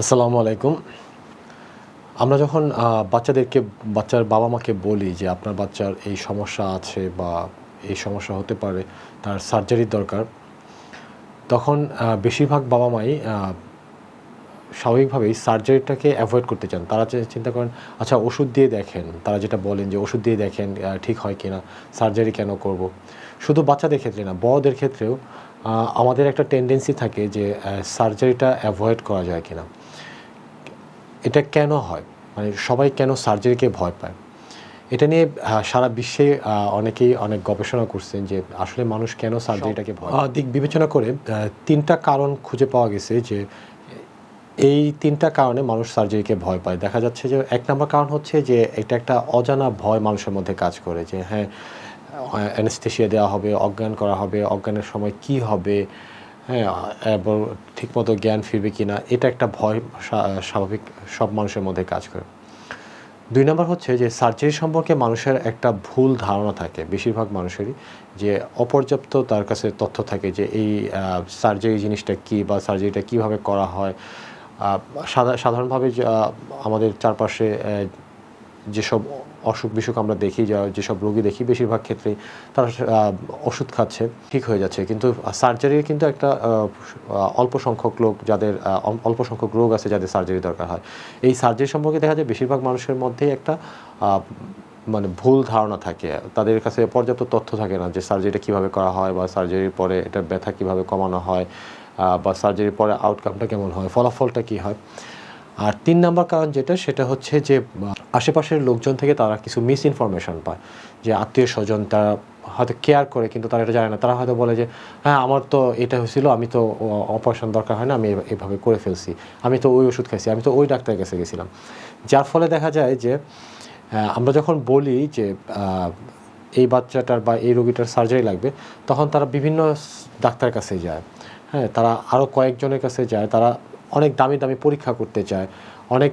আসসালামু আলাইকুম। আমরা যখন বাচ্চাদেরকে, বাচ্চার বাবা মাকে বলি যে আপনার বাচ্চার এই সমস্যা আছে বা এই সমস্যা হতে পারে, তার সার্জারির দরকার, তখন বেশিরভাগ বাবা মাই স্বাভাবিকভাবেই সার্জারিটাকে অ্যাভয়েড করতে চান। তারা চিন্তা করেন আচ্ছা ওষুধ দিয়ে দেখেন। তারা যেটা বলেন যে, ওষুধ দিয়ে দেখেন ঠিক হয় কি না সার্জারি কেন করব? শুধু বাচ্চাদের ক্ষেত্রে না, বড়দের ক্ষেত্রেও আমাদের একটা টেন্ডেন্সি থাকে যে সার্জারিটা অ্যাভয়েড করা যায় কিনা। এটা কেন হয়? মানে সবাই কেন সার্জারিকে ভয় পায়? এটা নিয়ে সারা বিশ্বে অনেকেই অনেক গবেষণা করছেন যে আসলে মানুষ কেন সার্জারিটাকে ভয় দিক বিবেচনা করে তিনটা কারণ খুঁজে পাওয়া গেছে যে এই তিনটা কারণে মানুষ সার্জারিকে ভয় পায়। দেখা যাচ্ছে যে এক নম্বর কারণ হচ্ছে যে এটা একটা অজানা ভয় মানুষের মধ্যে কাজ করে যে হ্যাঁ অ্যানেস্থেশিয়া দেওয়া হবে, অজ্ঞান করা হবে, অজ্ঞানের সময় কি হবে? হ্যাঁ এবং ঠিকমতো জ্ঞান ফিরবে কি না এটা একটা ভয় স্বাভাবিক, সব মানুষের মধ্যে কাজ করে। দুই নম্বর হচ্ছে যে সার্জারি সম্পর্কে মানুষের একটা ভুল ধারণা থাকে, বেশিরভাগ মানুষেরই, যে অপর্যাপ্ত তার কাছে তথ্য থাকে যে এই সার্জারি জিনিসটা কি বা সার্জারিটা কীভাবে করা হয়। সাধারণভাবে আমাদের চারপাশে যেসব অসুখ বিসুখ আমরা দেখি, যা যেসব রোগী দেখি বেশিরভাগ ক্ষেত্রেই, তারা ওষুধ খাচ্ছে, ঠিক হয়ে যাচ্ছে। কিন্তু সার্জারির কিন্তু একটা অল্প সংখ্যক লোক যাদের অল্প সংখ্যক রোগ আছে যাদের সার্জারি দরকার হয়। এই সার্জারি সম্পর্কে দেখা যায় বেশিরভাগ মানুষের মধ্যেই একটা মানে ভুল ধারণা থাকে। তাদের কাছে পর্যাপ্ত তথ্য থাকে না যে সার্জারিটা কীভাবে করা হয় বা সার্জারির পরে এটা ব্যথা কীভাবে কমানো হয় বা সার্জারির পরে আউটকামটা কেমন হয়, ফলাফলটা কী হয়। আর তিন নম্বর কারণ যেটা, সেটা হচ্ছে যে আশেপাশের লোকজন থেকে তারা কিছু মিস ইনফরমেশন পায়। যে আত্মীয় স্বজন তারা হয়তো কেয়ার করে, কিন্তু তারা এটা জানে না। তারা হয়তো বলে যে হ্যাঁ আমার তো এটা হয়েছিল, আমি তো অপারেশন দরকার হয় না, আমি এভাবে করে ফেলছি। আমি তো ওই ওষুধ খাইছি, আমি তো ওই ডাক্তারের কাছে গেছিলাম। যার ফলে দেখা যায় যে আমরা যখন বলি যে এই বাচ্চাটার বা এই রোগীটার সার্জারি লাগবে, তখন তারা বিভিন্ন ডাক্তারের কাছে যায়। হ্যাঁ তারা আরও কয়েকজনের কাছে যায়। তারা অনেক দামি দামি পরীক্ষা করতে চায়। অনেক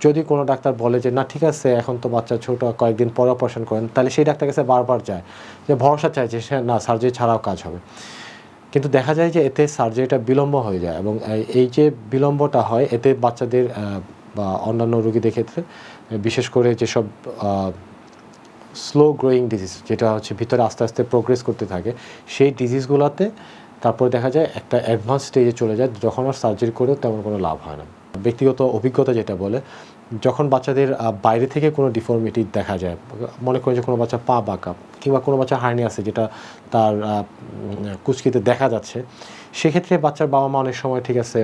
যদি কোনো ডাক্তার বলে যে, না, ঠিক আছে, এখন তো বাচ্চা ছোট, কয়েকদিন পরে অপারেশন করেন, তাহলে সেই ডাক্তার কাছে বারবার যায়। যে ভরসা চায় যে, সে, না সার্জারি ছাড়াও কাজ হবে। কিন্তু দেখা যায় যে, এতে সার্জারিটা বিলম্ব হয়ে যায় এবং এই- যে বিলম্বটা হয়, এতে বাচ্চাদের বা অন্যান্য রোগীদের ক্ষেত্রে, বিশেষ করে যেসব স্লো গ্রোয়িং ডিজিজ যেটা হচ্ছে ভিতরে আস্তে আস্তে প্রোগ্রেস করতে থাকে, সেই ডিজিজগুলোতে তারপর দেখা যায় একটা অ্যাডভান্স স্টেজে চলে যায়, যখন আর সার্জারি করেও তেমন কোনো লাভ হয় না। ব্যক্তিগত অভিজ্ঞতা যেটা বলে, যখন বাচ্চাদের বাইরে থেকে কোনো ডিফর্মিটি দেখা যায়, মনে করেন যে কোনো বাচ্চা পা বাঁকা, কিংবা কোনো বাচ্চা হার্নি আছে যেটা তার কুচকিতে দেখা যাচ্ছে, সেক্ষেত্রে বাচ্চার বাবা মা অনেক সময় ঠিক আছে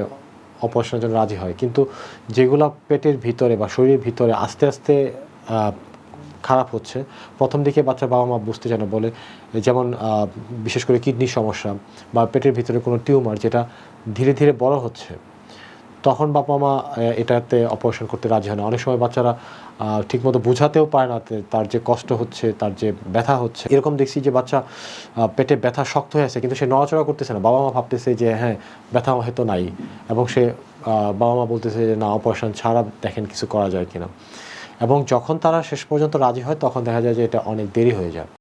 অপারেশনের জন্য রাজি হয়। কিন্তু যেগুলো পেটের ভিতরে বা শরীরের ভিতরে আস্তে আস্তে খারাপ হচ্ছে। প্রথম দিকে বাচ্চার বাবা মা বুঝতে চায় না বলে, যেমন বিশেষ করে কিডনির সমস্যা বা পেটের ভিতরে কোনো টিউমার যেটা ধীরে ধীরে বড় হচ্ছে, তখন বাবা মা এটাতে অপারেশন করতে রাজি হয় না। অনেক সময় বাচ্চারা ঠিকমতো বোঝাতেও পারে না তার যে কষ্ট হচ্ছে, তার যে ব্যথা হচ্ছে। এরকম দেখছি যে বাচ্চা পেটে ব্যথা শক্ত হয়ে আছে, কিন্তু সে নড়াচড়া করতেছে না। বাবা মা ভাবতেছে যে হ্যাঁ ব্যথা হয়তো নাই। এবং সে বাবা মা বলতেছে যে, না, অপারেশন ছাড়া দেখেন কিছু করা যায় কিনা। এবং যখন তারা শেষ পর্যন্ত রাজি হয়, তখন দেখা যায় যে এটা অনেক দেরি হয়ে যায়।